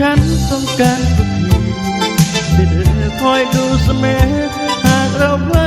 ฉันต้องการก็คือเธอคอยดูเสมอหากเราเพลิ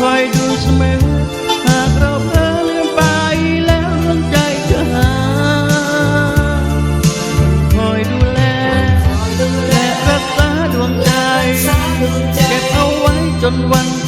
คอยดูเสมอ หากเราเพอลืมไปแล้วน้ำใจจะหา คอยดูแล และรักษาดวงใจ เก็บเอาไว้จนวัน